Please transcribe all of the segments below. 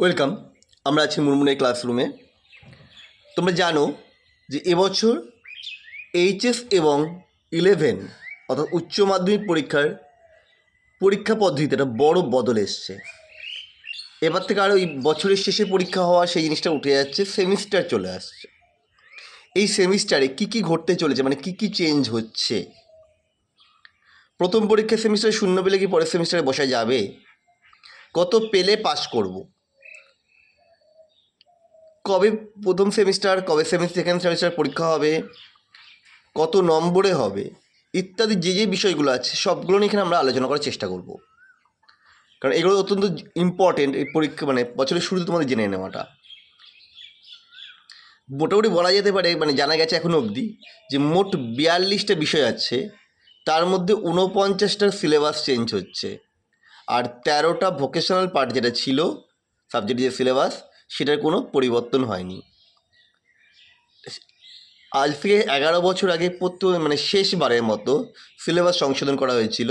Welcome, আমরা আছি মুরমুনের ক্লাসরুমে। তোমরা জানো যে এবছর এইচএস এবং ইলেভেন, অর্থাৎ উচ্চ মাধ্যমিক পরীক্ষার পরীক্ষা পদ্ধতিতে একটা বড় বদল এসছে। এবার থেকে আরও এই বছরের শেষে পরীক্ষা হওয়া সেই জিনিসটা উঠে যাচ্ছে, সেমিস্টার চলে আসছে। এই সেমিস্টারে কী কী ঘটতে চলেছে মানে কী কী চেঞ্জ হচ্ছে? প্রথম পরীক্ষার সেমিস্টারে শূন্য পেলে কি পরের সেমিস্টারে বসা যাবে? কত পেলে পাস করব? কবে প্রথম সেমিস্টার, কবে সেমিস্টার সেকেন্ড সেমিস্টার পরীক্ষা হবে, কত নম্বরে হবে, ইত্যাদি যে যে বিষয়গুলো আছে, সবগুলো নিয়ে এখানে আমরা আলোচনা করার চেষ্টা করব। কারণ এগুলো অত্যন্ত ইম্পর্টেন্ট এই পরীক্ষা মানে বছরের শুরুতে তোমাদের জেনে নেওয়াটা। মোটামুটি বলা যেতে পারে মানে জানা গেছে এখনও অবধি, যে মোট বিয়াল্লিশটা বিষয় আছে, তার মধ্যে ঊনপঞ্চাশটার সিলেবাস চেঞ্জ হচ্ছে। আর তেরোটা ভোকেশনাল পার্ট যেটা ছিল সাবজেক্ট যে সিলেবাস সেটার কোনো পরিবর্তন হয়নি। আজ থেকে এগারো বছর আগে প্রত্যেক মানে শেষবারের মতো সিলেবাস সংশোধন করা হয়েছিল।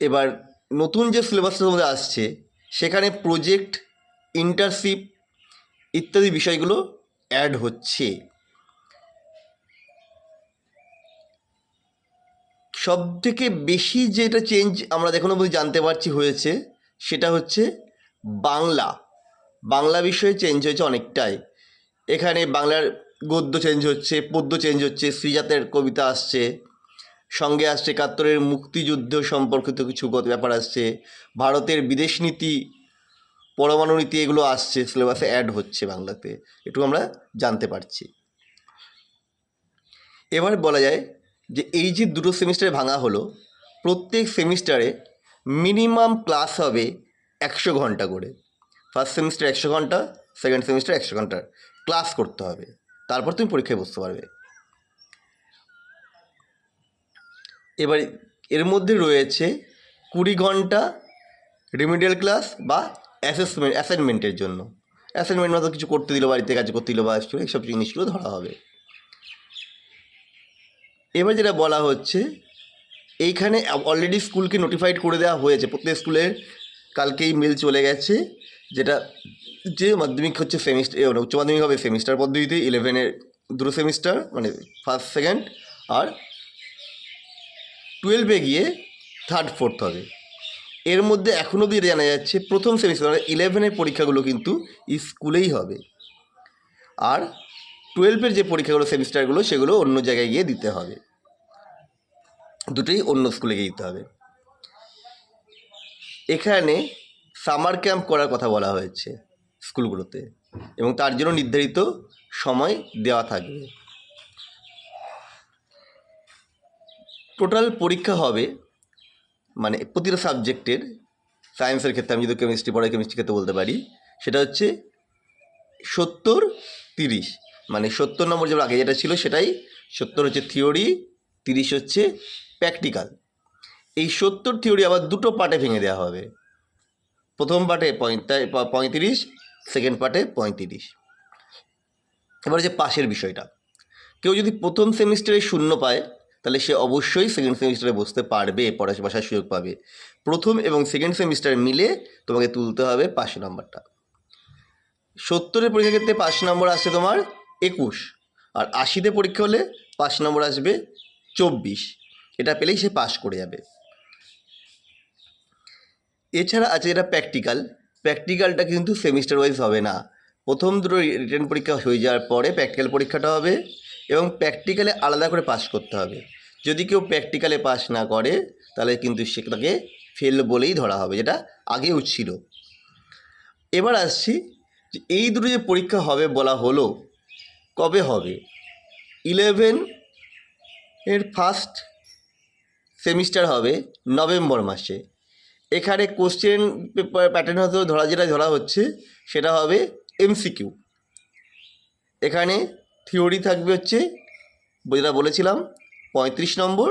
এবার নতুন যে সিলেবাসটা তোমাদের আসছে, সেখানে প্রজেক্ট ইন্টারশিপ ইত্যাদি বিষয়গুলো অ্যাড হচ্ছে। সব থেকে বেশি যেটা চেঞ্জ আমরা এখনও অবধি জানতে পারছি হয়েছে সেটা হচ্ছে বাংলা। বাংলা বিষয়ে চেঞ্জ হয়েছে অনেকটাই। এখানে বাংলার গদ্য চেঞ্জ হচ্ছে, পদ্য চেঞ্জ হচ্ছে, শ্রীজাতের কবিতা আসছে, সঙ্গে আসছে একাত্তরের মুক্তিযুদ্ধ সম্পর্কিত কিছু ব্যাপার আসছে, ভারতের বিদেশ নীতি, পরমাণু নীতি এগুলো আসছে সিলেবাসে অ্যাড হচ্ছে বাংলাতে। একটু আমরা জানতে পারছি। এবার বলা যায় যে এই যে দুটো সেমিস্টারে ভাঙা হলো, প্রত্যেক সেমিস্টারে মিনিমাম ক্লাস হবে একশো ঘণ্টা করে। ফার্স্ট সেমিস্টার একশো ঘণ্টা, সেকেন্ড সেমিস্টার একশো ঘণ্টার ক্লাস করতে হবে, তারপর তুমি পরীক্ষায় বসতে পারবে। এবার এর মধ্যে রয়েছে কুড়ি ঘণ্টা রিমিডিয়াল ক্লাস বা অ্যাসেসমেন্ট অ্যাসাইনমেন্টের জন্য। অ্যাসাইনমেন্ট মতো কিছু করতে দিল, বাড়িতে কাজ করতে দিল বা এইসব জিনিসগুলো ধরা হবে। এবার যেটা বলা হচ্ছে এইখানে অলরেডি স্কুলকে নোটিফাইড করে দেওয়া হয়েছে। প্রত্যেক স্কুলের কালকেই মেল চলে গেছে, যেটা যে মাধ্যমিক হচ্ছে সেমিস্টার উচ্চ মাধ্যমিক হবে সেমিস্টার পদ্ধতিতে ইলেভেনের দুটো সেমিস্টার মানে ফার্স্ট সেকেন্ড আর টুয়েলভে গিয়ে থার্ড ফোর্থ হবে। এর মধ্যে এখনও অবধি জানা যাচ্ছে প্রথম সেমিস্টার মানে ইলেভেনের পরীক্ষাগুলো কিন্তু স্কুলেই হবে। আর টুয়েলভের যে পরীক্ষাগুলো সেমিস্টারগুলো সেগুলো অন্য জায়গায় গিয়ে দিতে হবে। দুটোই অন্য স্কুলে গিয়ে দিতে হবে। এখানে সামার ক্যাম্প করার কথা বলা হয়েছে স্কুলগুলোতে এবং তার জন্য নির্ধারিত সময় দেওয়া থাকবে। টোটাল পরীক্ষা হবে মানে প্রতিটা সাবজেক্টের সায়েন্সের ক্ষেত্রে, আমি যদি কেমিস্ট্রি পড়াই কেমিস্ট্রি ক্ষেত্রে বলতে পারি, সেটা হচ্ছে সত্তর তিরিশ। মানে সত্তর নম্বর যেটা আগে যেটা ছিল সেটাই সত্তর হচ্ছে থিওরি তিরিশ হচ্ছে প্র্যাকটিক্যাল এই সত্তর থিওরি আবার দুটো পার্টে ভেঙে দেওয়া হবে। প্রথম পার্টে পঁয়ত্রিশ সেকেন্ড পার্টে পঁয়ত্রিশ। এবার যে পাশের বিষয়টা। কেউ যদি প্রথম সেমিস্টারে শূন্য পায়, তাহলে সে অবশ্যই সেকেন্ড সেমিস্টারে বসতে পারবে পড়া বসার সুযোগ পাবে। প্রথম এবং সেকেন্ড সেমিস্টার মিলে তোমাকে তুলতে হবে পাঁচ নম্বরটা। সত্তরের পরীক্ষার ক্ষেত্রে পাঁচ নম্বর আসছে তোমার একুশ। আর আশিতে পরীক্ষা হলে পাঁচ নম্বর আসবে চব্বিশ। এটা পেলেই সে পাস করে যাবে। এছাড়া আছে যেটা প্র্যাকটিক্যাল প্র্যাকটিক্যালটা কিন্তু সেমিস্টার ওয়াইজ হবে না। প্রথম দুটো রিটার্ন পরীক্ষা হয়ে যাওয়ার পরে প্র্যাকটিক্যাল পরীক্ষাটা হবে এবং প্র্যাকটিক্যালে আলাদা করে পাস করতে হবে। যদি কেউ প্র্যাকটিক্যালে পাস না করে, তাহলে কিন্তু সে তাকে ফেল বলেই ধরা হবে, যেটা আগেও ছিল। এবার আসছি যে এই দুটো যে পরীক্ষা হবে বলা হলো, কবে হবে? ইলেভেন এর ফার্স্ট সেমিস্টার হবে নভেম্বর মাসে। এখানে কোশ্চেন পেপার প্যাটার্ন হয়তো ধরা, যেটা ধরা হচ্ছে, সেটা হবে এমসিকিউ এখানে থিওরি থাকবে হচ্ছে, যেটা বলেছিলাম, পঁয়ত্রিশ নম্বর,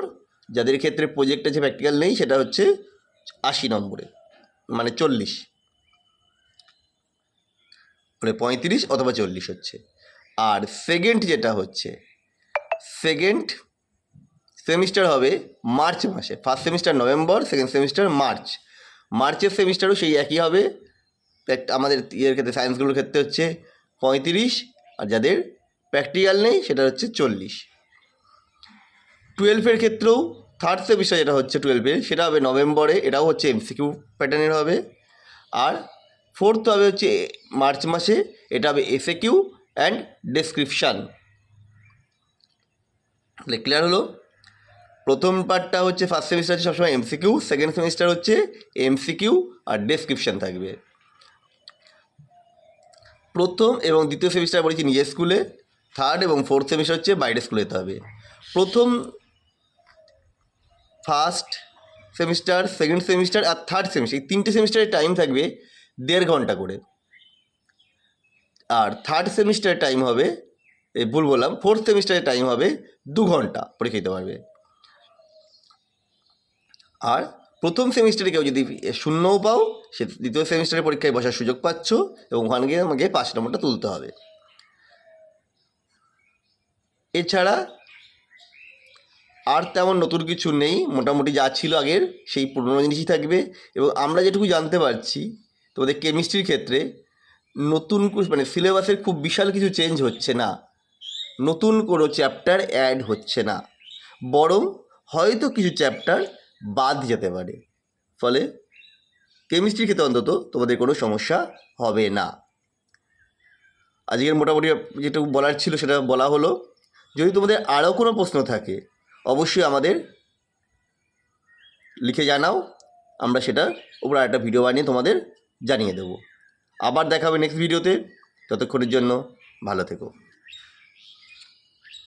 যাদের ক্ষেত্রে প্রজেক্ট আছে প্র্যাকটিক্যাল নেই, সেটা হচ্ছে আশি নম্বরে মানে চল্লিশ। মানে পঁয়ত্রিশ অথবা চল্লিশ হচ্ছে। আর সেকেন্ড যেটা হচ্ছে সেকেন্ড সেমিস্টার হবে মার্চ মাসে। First semester November second semester March মার্চের সেমিস্টারও সেই একই হবে। আমাদের ইয়ের ক্ষেত্রে সায়েন্সগুলোর ক্ষেত্রে হচ্ছে পঁয়ত্রিশ, আর যাদের প্র্যাকটিক্যাল নেই, সেটা হচ্ছে চল্লিশ। টুয়েলভের ক্ষেত্রেও থার্ড সেমিস্টার যেটা হচ্ছে টুয়েলভের সেটা হবে নভেম্বরে এটাও হচ্ছে এমসিকিউ প্যাটার্নের হবে। আর ফোর্থ হবে হচ্ছে মার্চ মাসে, এটা হবে S A Q and description clear হলো? প্রথম পার্টটা হচ্ছে ফার্স্ট সেমিস্টার হচ্ছে সবসময় M C Q second semester হচ্ছে এমসিকিউ আর ডেসক্রিপশান থাকবে। প্রথম এবং দ্বিতীয় সেমিস্টার পড়েছি নিজের স্কুলে থার্ড এবং ফোর্থ সেমিস্টার হচ্ছে বাইরের স্কুলে যেতে হবে। প্রথম ফার্স্ট সেমিস্টার সেকেন্ড সেমিস্টার আর থার্ড সেমিস্টার এই তিনটে সেমিস্টারের টাইম থাকবে দেড় ঘণ্টা করে। আর থার্ড সেমিস্টারের টাইম হবে, এই ভুল বললাম ফোর্থ সেমিস্টারের টাইম হবে দু ঘণ্টা, পরীক্ষা দিতে পারবে। আর প্রথম সেমিস্টারে কেউ যদি শূন্যও পাও, সে দ্বিতীয় সেমিস্টারের পরীক্ষায় বসার সুযোগ পাচ্ছ এবং ওখানে গিয়ে আমাকে পাঁচ নম্বরটা তুলতে হবে। এছাড়া আর তেমন নতুন কিছু নেই, মোটামুটি যা ছিল আগের, সেই পুরনো জিনিসই থাকবে এবং আমরা যেটুকু জানতে পারছি, তোমাদের কেমিস্ট্রির ক্ষেত্রে নতুন মানে সিলেবাসের খুব বিশাল কিছু চেঞ্জ হচ্ছে না। নতুন কোনো চ্যাপ্টার অ্যাড হচ্ছে না। বরং হয়তো কিছু চ্যাপ্টার বাদ যেতে পারে। ফলে কেমিস্ট্রির ক্ষেত্রে অন্তত তোমাদের কোনো সমস্যা হবে না। আজকের মোটামুটি যেটুকু বলার ছিল সেটা বলা হলো, যদি তোমাদের আরও কোনো প্রশ্ন থাকে, অবশ্যই আমাদের লিখে জানাও, আমরা সেটা উপর একটা ভিডিও বানিয়ে তোমাদের জানিয়ে দেবো। আবার দেখাবে নেক্সট ভিডিওতে ততক্ষণের জন্য ভালো থেকো।